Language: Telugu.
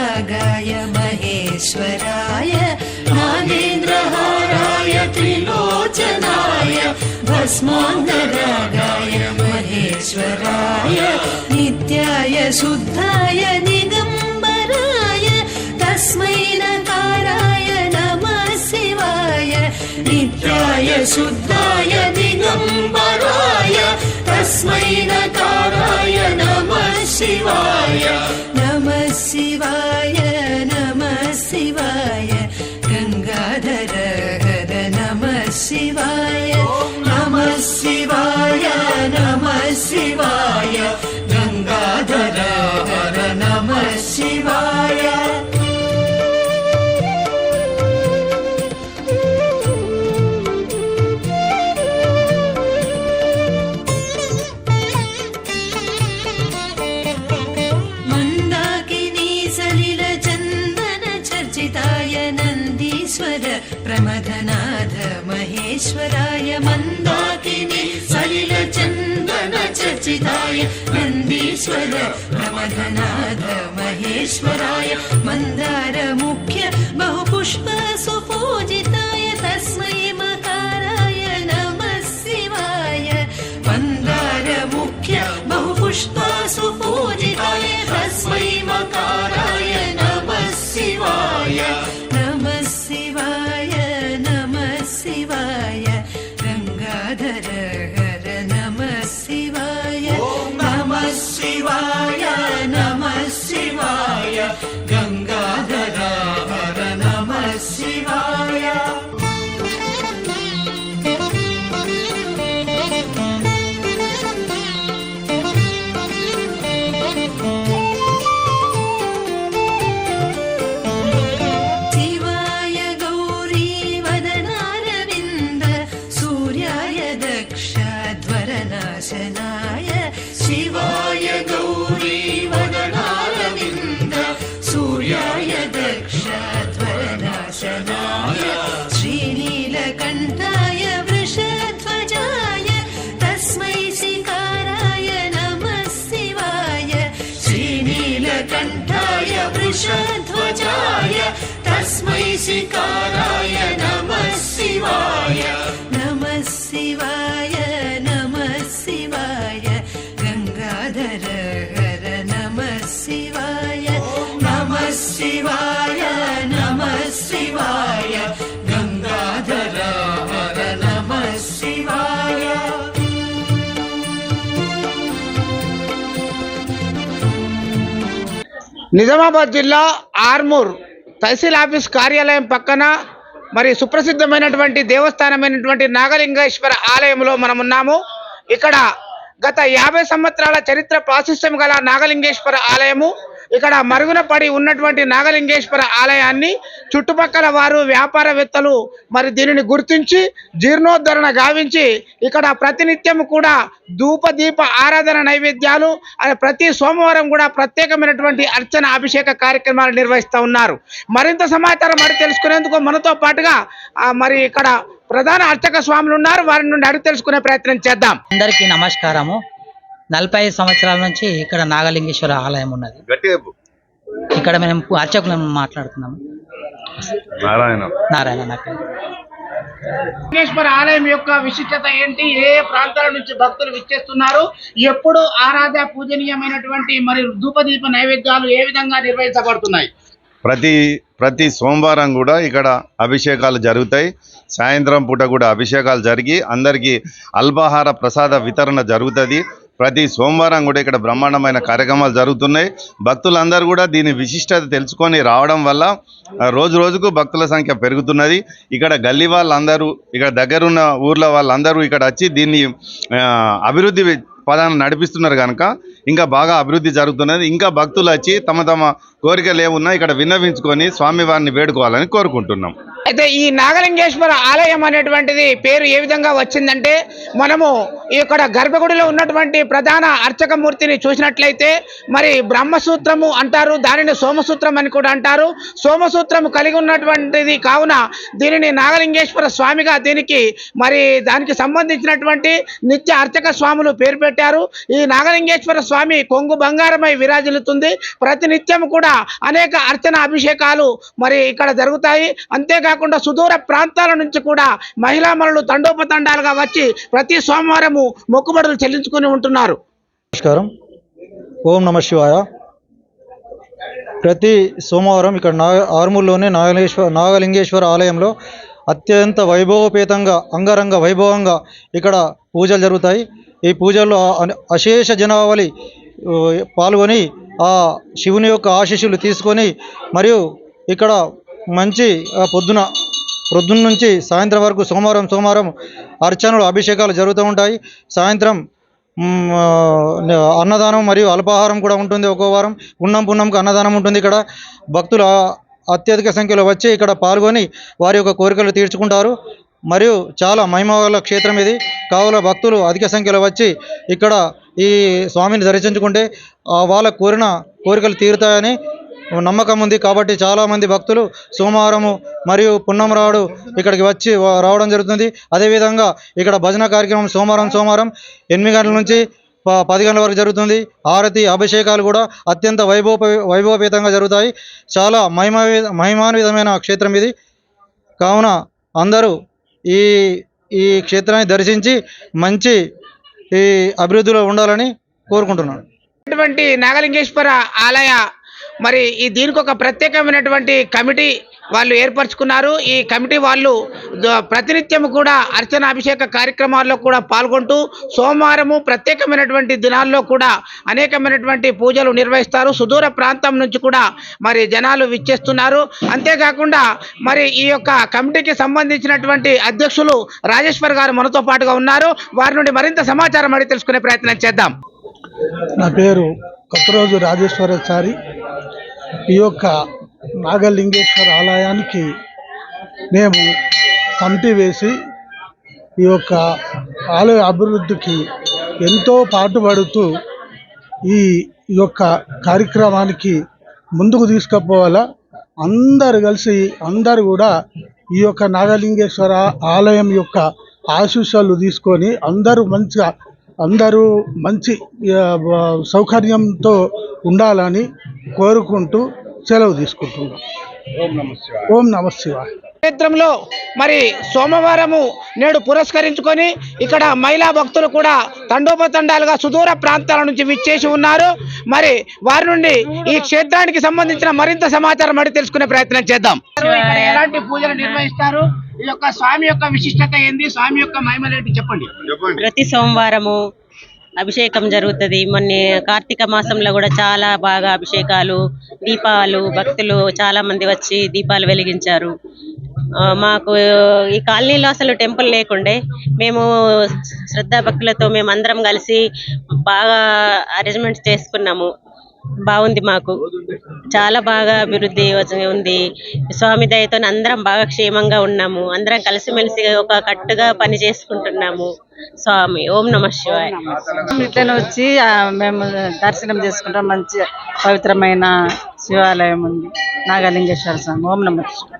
भस्माङ्गरागाय महेश्वराय नागेन्द्रहाराय त्रिलोचनाय भस्माङ्गरागाय महेश्वराय नित्याय शुद्धाय दिगम्बराय तस्मै नकाराय नमः शिवाय नित्याय शुद्धाय दिगम्बराय तस्मै नकाराय नमः शिवाय नमः शिवाय चर्चिताय नन्दीश्वर प्रमथनाथ महेश्वराय मंदार मुख्य बहुपुष्प सुपूजिताय तस्मै श्रीनीलकण्ठाय वृषध्वजाय तस्मै शिकाराय नमः शिवाय श्रीनीलकण्ठाय वृषध्वजाय तस्मै शिकाराय नमः शिवाय నిజామాబాద్ జిల్లా ఆర్మూర్ తహసీల్ ఆఫీస్ కార్యాలయం పక్కన మరి సుప్రసిద్ధమైనటువంటి దేవస్థానమైనటువంటి నాగలింగేశ్వర ఆలయంలో మనం ఉన్నాము. ఇక్కడ గత యాభై సంవత్సరాల చరిత్ర ప్రాశస్యం గల నాగలింగేశ్వర ఆలయము ఇక్కడ మరుగున పడి ఉన్నటువంటి నాగలింగేశ్వర ఆలయాన్ని చుట్టుపక్కల వారు వ్యాపారవేత్తలు మరి దీనిని గుర్తించి జీర్ణోద్ధరణ గావించి ఇక్కడ ప్రతినిత్యం కూడా ధూప దీప ఆరాధన నైవేద్యాలు ప్రతి సోమవారం కూడా ప్రత్యేకమైనటువంటి అర్చన అభిషేక కార్యక్రమాలు నిర్వహిస్తూ ఉన్నారు. మరింత సమాచారం మరి తెలుసుకునేందుకు మనతో పాటుగా మరి ఇక్కడ ప్రధాన అర్చక స్వాములు ఉన్నారు. వారి నుండి అడిగి తెలుసుకునే ప్రయత్నం చేద్దాం. అందరికీ నమస్కారము. నలభై ఐదు సంవత్సరాల నుంచి ఇక్కడ నాగలింగేశ్వర ఆలయం ఉన్నది. ఇక్కడ మేము అర్చకులను మాట్లాడుతున్నాము. నారాయణ. నారాయణ నా పేరు. లింగేశ్వర ఆలయం యొక్క విశిష్టత ఏంటి? ఏ ఏ ప్రాంతాల నుంచి భక్తులు విచ్చేస్తున్నారు? ఎప్పుడు ఆరాధ పూజనీయమైనటువంటి మరి ధూపదీప నైవేద్యాలు ఏ విధంగా నిర్వహించబడుతున్నాయి? ప్రతి ప్రతి సోమవారం కూడా ఇక్కడ అభిషేకాలు జరుగుతాయి. సాయంత్రం పూట కూడా అభిషేకాలు జరిగి అందరికీ అల్పాహార ప్రసాద వితరణ జరుగుతుంది. ప్రతి సోమవారం కూడా ఇక్కడ బ్రహ్మాండమైన కార్యక్రమాలు జరుగుతున్నాయి. భక్తులందరూ కూడా దీని విశిష్టత తెలుసుకొని రావడం వల్ల రోజు రోజుకు భక్తుల సంఖ్య పెరుగుతున్నది. ఇక్కడ గల్లీ వాళ్ళందరూ ఇక్కడ దగ్గరున్న ఊర్ల వాళ్ళందరూ ఇక్కడ వచ్చి దీన్ని అభివృద్ధి పదాన్ని నడిపిస్తున్నారు కనుక ఇంకా బాగా అభివృద్ధి జరుగుతున్నది. ఇంకా భక్తులు వచ్చి తమ తమ కోరికలు ఏమున్నా ఇక్కడ విన్నవించుకొని స్వామివారిని వేడుకోవాలని కోరుకుంటున్నాం. అయితే ఈ నాగలింగేశ్వర ఆలయం అనేటువంటిది పేరు ఏ విధంగా వచ్చిందంటే మనము ఇక్కడ గర్భగుడిలో ఉన్నటువంటి ప్రధాన అర్చకమూర్తిని చూసినట్లయితే మరి బ్రహ్మసూత్రము అంటారు దానిని సోమసూత్రం అని కూడా అంటారు. సోమసూత్రము కలిగి ఉన్నటువంటిది కావున దీనిని నాగలింగేశ్వర స్వామిగా దీనికి మరి దానికి సంబంధించినటువంటి నిత్య అర్చక స్వాములు పేరు పెట్టారు. ఈ నాగలింగేశ్వర స్వామి కొంగు బంగారమై విరాజిల్లుతుంది. ప్రతి నిత్యం కూడా అనేక అర్చన అభిషేకాలు మరి ఇక్కడ జరుగుతాయి. అంతేకాకుండా సుదూర ప్రాంతాల నుంచి కూడా మహిళా మనులు తండోపతండాలుగా వచ్చి ప్రతి సోమవారము మొక్కుబడులు చెల్లించుకుని ఉంటున్నారు. నమస్కారం. ఓం నమ శివాయ. ప్రతి సోమవారం ఇక్కడ నా ఆర్మూర్లోని నాగలింగేశ్వర నాగలింగేశ్వర ఆలయంలో అత్యంత వైభవపేతంగా అంగరంగ వైభవంగా ఇక్కడ పూజలు జరుగుతాయి. ఈ పూజల్లో అశేష జనావళి పాల్గొని ఆ శివుని యొక్క ఆశీస్సులు తీసుకొని మరియు ఇక్కడ మంచి పొద్దున పొద్దున్న నుంచి సాయంత్రం వరకు సోమవారం సోమవారం అర్చనలు అభిషేకాలు జరుగుతూ ఉంటాయి. సాయంత్రం అన్నదానం మరియు అల్పాహారం కూడా ఉంటుంది ఒక్కో వారం. పున్నం పున్నంకి అన్నదానం ఉంటుంది ఇక్కడ. భక్తులు అత్యధిక సంఖ్యలో వచ్చి ఇక్కడ పాల్గొని వారి యొక్క కోరికలు తీర్చుకుంటారు. మరియు చాలా మహిమగల క్షేత్రం ఇది. కావున భక్తులు అధిక సంఖ్యలో వచ్చి ఇక్కడ ఈ స్వామిని దర్శించుకుంటే వాళ్ళ కోరిన కోరికలు తీరుతాయని నమ్మకం ఉంది కాబట్టి చాలామంది భక్తులు సోమవారము మరియు పున్నమరాడు ఇక్కడికి వచ్చి రావడం జరుగుతుంది. అదేవిధంగా ఇక్కడ భజన కార్యక్రమం సోమవారం సోమవారం ఎనిమిది గంటల నుంచి ప- పది గంటల వరకు జరుగుతుంది. ఆరతి అభిషేకాలు కూడా అత్యంత వైభవ వైభవపేతంగా జరుగుతాయి. చాలా మహిమా మహిమాన్వితమైన క్షేత్రం ఇది. కావున అందరూ ఈ ఈ క్షేత్రాన్ని దర్శించి మంచి ఈ అభివృద్ధిలో ఉండాలని కోరుకుంటున్నాను. అటువంటి నాగలింగేశ్వర ఆలయ మరి ఈ దీనికి ఒక ప్రత్యేకమైనటువంటి కమిటీ వాళ్ళు ఏర్పరచుకున్నారు. ఈ కమిటీ వాళ్ళు ప్రతినిత్యం కూడా అర్చన అభిషేక కార్యక్రమాల్లో కూడా పాల్గొంటూ సోమవారము ప్రత్యేకమైనటువంటి దినాల్లో కూడా అనేకమైనటువంటి పూజలు నిర్వహిస్తారు. సుదూర ప్రాంతం నుంచి కూడా మరి జనాలు విచ్చేస్తున్నారు. అంతేకాకుండా మరి ఈ యొక్క కమిటీకి సంబంధించినటువంటి అధ్యక్షులు రాజేశ్వర్ గారు మనతో పాటుగా ఉన్నారు. వారి నుండి మరింత సమాచారం అడిగి తెలుసుకునే ప్రయత్నం చేద్దాం. నా పేరు కొత్తరోజు రాజేశ్వరాచారి. ఈ యొక్క నాగలింగేశ్వర ఆలయానికి మేము కమిటీ వేసి ఈ యొక్క ఆలయ అభివృద్ధికి ఎంతో పాటుపడుతూ ఈ ఈ యొక్క కార్యక్రమానికి ముందుకు తీసుకుపోవాలా? అందరు కలిసి అందరు కూడా ఈ యొక్క నాగలింగేశ్వర ఆలయం యొక్క ఆశీస్సులు తీసుకొని అందరూ మంచిగా అందరూ మంచి సౌకర్యంతో ఉండాలని కోరుకుంటూ సెలవు తీసుకుంటున్నాం. ఓం నమ శివాయ. క్షేత్రంలో మరి సోమవారము నేడు పురస్కరించుకొని ఇక్కడ మహిళా భక్తులు కూడా తండోపతండాలుగా సుదూర ప్రాంతాల నుంచి విచ్చేసి ఉన్నారు. మరి వారి నుండి ఈ క్షేత్రానికి సంబంధించిన మరింత సమాచారం అడిగి తెలుసుకునే ప్రయత్నం చేద్దాం. ఎలాంటి పూజలు నిర్వహిస్తారు? ఈ యొక్క స్వామి యొక్క విశిష్టత ఏంది? స్వామి యొక్క మహిమలు ఏంటి? చెప్పండి. ప్రతి సోమవారము అభిషేకం జరుగుతుంది. మొన్న కార్తీక మాసంలో కూడా చాలా బాగా అభిషేకాలు దీపాలు భక్తులు చాలా మంది వచ్చి దీపాలు వెలిగించారు. మాకు ఈ కాలనీలో అసలు టెంపుల్ లేకుండే. మేము శ్రద్ధాభక్తులతో మేము అందరం కలిసి బాగా అరేంజ్మెంట్స్ చేసుకున్నాము. బాగుంది మాకు. చాలా బాగా అభివృద్ధి ఉంది. స్వామి దయతో అందరం బాగా క్షేమంగా ఉన్నాము. అందరం కలిసిమెలిసి ఒక కట్టుగా పని చేసుకుంటున్నాము. స్వామి. ఓం నమ శివాయ. ఇట్లనే వచ్చి మేము దర్శనం చేసుకుంటాం. మంచి పవిత్రమైన శివాలయం ఉంది. నాగలింగేశ్వర స్వామి. ఓం నమ శివాయ.